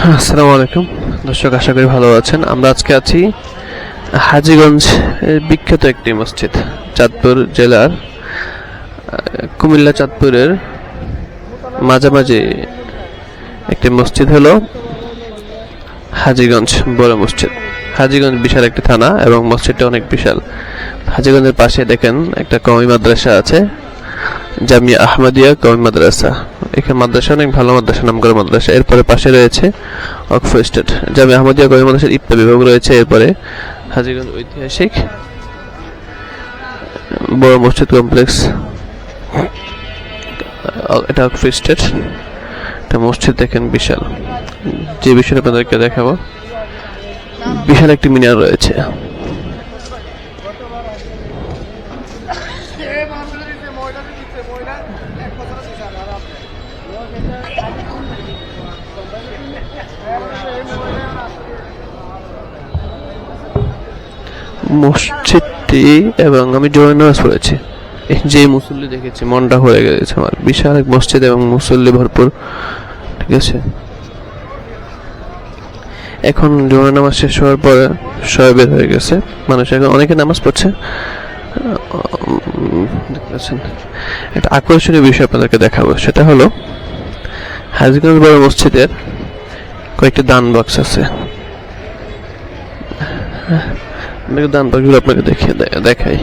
আসসালামু আলাইকুম দর্শক, আশা করি ভালো আছেন। আমরা আজকে আছি হাজীগঞ্জ বিখ্যাত একটি মসজিদ, চাঁদপুর জেলার কুমিল্লা চাঁদপুরের মাঝামাঝি একটি মসজিদ হলো হাজীগঞ্জ বড় মসজিদ। হাজীগঞ্জ বিশাল একটি থানা এবং মসজিদটা অনেক বিশাল। হাজীগঞ্জের পাশে দেখেন একটা কমি মাদ্রাসা আছে, জামিয়া আহমদিয়া কমি মাদ্রাসা। এখানে মাদ্রাসা, অনেক ভালো মাদ্রাসা নাম মাদ্রাসা। এরপরে পাশে রয়েছে অক্সফোর্ড স্টেট। জামিয়া আহমদিয়া কমি মাদ্রাসার ইফতা বিভাগ রয়েছে এরপরে হাজিগঞ্জ ঐতিহাসিক বড় মসজিদ কমপ্লেক্স। এটা অক্সফোর্ড স্টেট। এটা মসজিদ দেখেন বিশাল। যে বিষয়টা আপনাদেরকে দেখাবো, বিশাল একটি মিনার রয়েছে। মসজিদটি এবং আমি জোরে নামাজ পড়েছি। যে মুসল্লি দেখেছি, মনটা হয়ে গেছে আমার। বিশাল এক মসজিদ এবং মুসল্লি ভরপুর, ঠিক আছে? এখন জোরে নামাজ শেষ হওয়ার পরে সবাই বের হয়ে গেছে। মানুষ এখন অনেকে নামাজ পড়ছে। দেখতে পাচ্ছেন। একটা আকর্ষণীয় বিষয় আপনাদেরকে দেখাবো। সেটা হলো হাজিগঞ্জ বড় মসজিদের কয়েকটি দান বক্স আছে। আমি দান বাক্সগুলো আপনাকে দেখিয়ে দেখাই।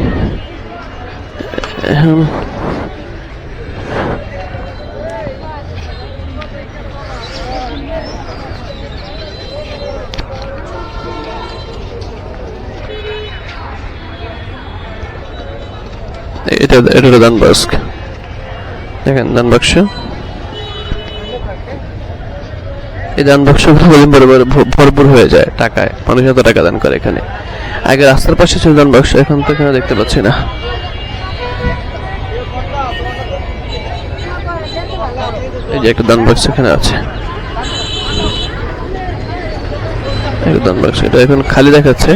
এটা এটা দান বাক্স দেখেন দান বাক্স এই দান ভ- ভরপুর হয়ে যায় টাকায়। মানুষ এত টাকা দান করে এখানে। আগে রাস্তার পাশে ছিল দান বাক্স, এখন তো এখানে দেখতে পাচ্ছি না। এই যে একটা দান বাক্স এখানে আছে। বাক্স, এটা এখন খালি দেখাচ্ছে।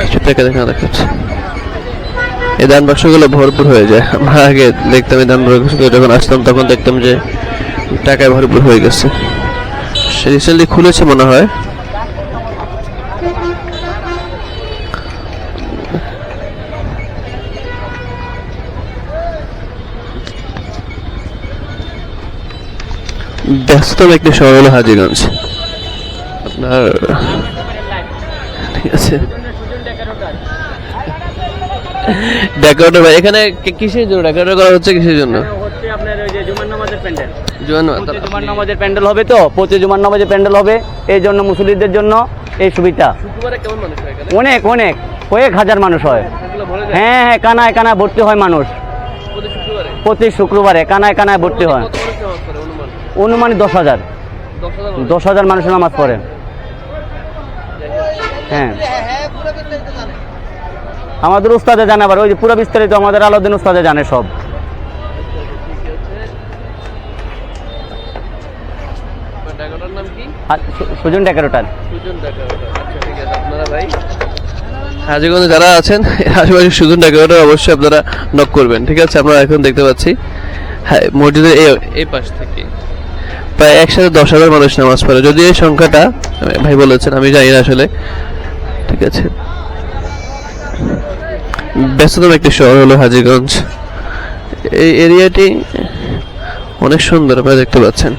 কিছু টাকা দেখা দেখাচ্ছে। এই দান বাক্সগুলো ভরপুর হয়ে যায়। আমরা আগে দেখতাম এই দান বাক্সগুলো যখন আসতাম, তখন দেখতাম যে টাকায় ভরপুর হয়ে গেছে। রিসেন্টলি খুলেছে মনে হয়। ব্যস্ততম একটি শহর হলো হাজিগঞ্জ। আপনার ঠিক আছে। ডেকোরেটর এখানে কিসের জন্য? ডেকোরেটর করা হচ্ছে কিসের জন্য? প্যান্ডেল? জুমার নামাজের প্যান্ডেল হবে তো? প্রতি জুমার নামাজের প্যান্ডেল হবে। এই জন্য মুসলিমদের জন্য এই সুবিধা। অনেক অনেক। কয়েক হাজার মানুষ হয়। হ্যাঁ হ্যাঁ কানায় কানায় ভর্তি হয় মানুষ। প্রতি শুক্রবারে? কানায় কানায় ভর্তি হয়। অনুমান? দশ হাজার। দশ হাজার মানুষ? মানুষের নামাজ পড়ে। হ্যাঁ। আমাদের উস্তাদে জানে আবার ওই যে পুরো বিস্তারিত আমাদের আলাউদ্দিন উস্তাদে জানে সব। ডেকোরেটর নাম কি? সুজন ডেকারোটার সুজন আচ্ছা ঠিক আছে আপনারা ভাই? হাজিগঞ্জে যারা আছেন আশেপাশে সুজন ডেকোরেটর অবশ্যই আপনারা নক করবেন ঠিক আছে? আমরা এখন দেখতে পাচ্ছি হ্যাঁ মসজিদের এই এই পাশ থেকে। প্রায় একসাথে দশ হাজার মানুষ নামাজ পড়ে যদি এই সংখ্যাটা ভাই বলেছেন আমি জানি না আসলে ঠিক আছে। ব্যস্ততম একটি শহর হলো হাজিগঞ্জ। এই এরিয়াটি অনেক সুন্দর আপনারা দেখতে পাচ্ছেন।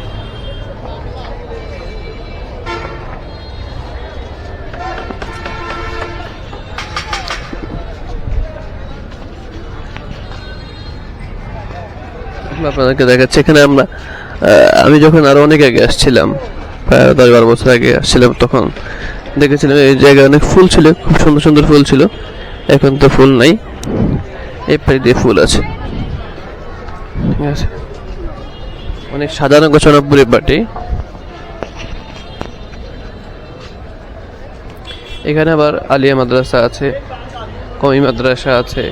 আপনাদেরকে দেখাচ্ছি। এখানে আমরা আমি যখন আরও অনেক আগে আসছিলাম, প্রায় দশ বারো বছর আগে আসছিলাম, তখন দেখেছিলাম এই জায়গায় অনেক ফুল ছিল, খুব সুন্দর সুন্দর ফুল ছিল। এখন তো ফুল নাই। এই পাড়ি দিয়ে ফুল আছে। ঠিক আছে। অনেক সাধারণ গোছানো পরিবারটি এখানে আবার আলিয়া মাদ্রাসা আছে, কমি মাদ্রাসা আছে,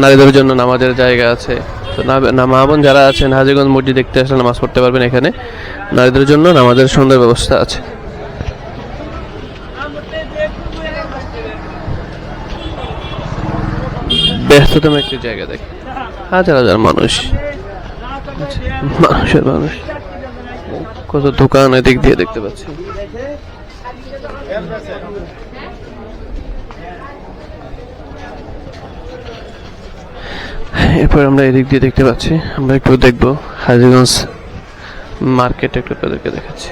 নারীদের জন্য নামাজের জায়গা আছে। তো না- যারা আছেন, হাজিগঞ্জ মসজিদ দেখতে আসলে নামাজ পড়তে পারবেন এখানে। নারীদের জন্য নামাজের সুন্দর ব্যবস্থা আছে। ব্যস্ততম একটি জায়গা দেখ। হাজার হাজার মানুষ। মানুষের মানুষ। কত দোকান এদিক দিয়ে দেখতে পাচ্ছি। এরপর আমরা এদিক দিয়ে দেখতে পাচ্ছি, আমরা একটু দেখব হাজিগঞ্জ মার্কেট একটু তাদেরকে দেখাচ্ছি।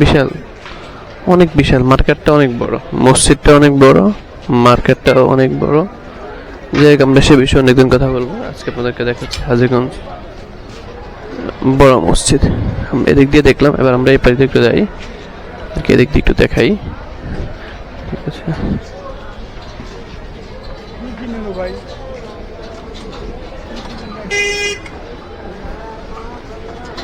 বিশাল, অনেক বিশাল, মার্কেটটা অনেক বড়, মসজিদটা অনেক বড় মার্কেটটাও অনেক বড়। যাই হোক, আমরা সে বিষয়ে অনেকদিন কথা বলব, আজকে আপনাদেরকে দেখাচ্ছি হাজিগঞ্জ বড় মসজিদ। এদিক দিয়ে দেখলাম, এবার আমরা এই পাড়িতে একটু যাই। এদিক দিয়ে একটু দেখাই। ঠিক আছে।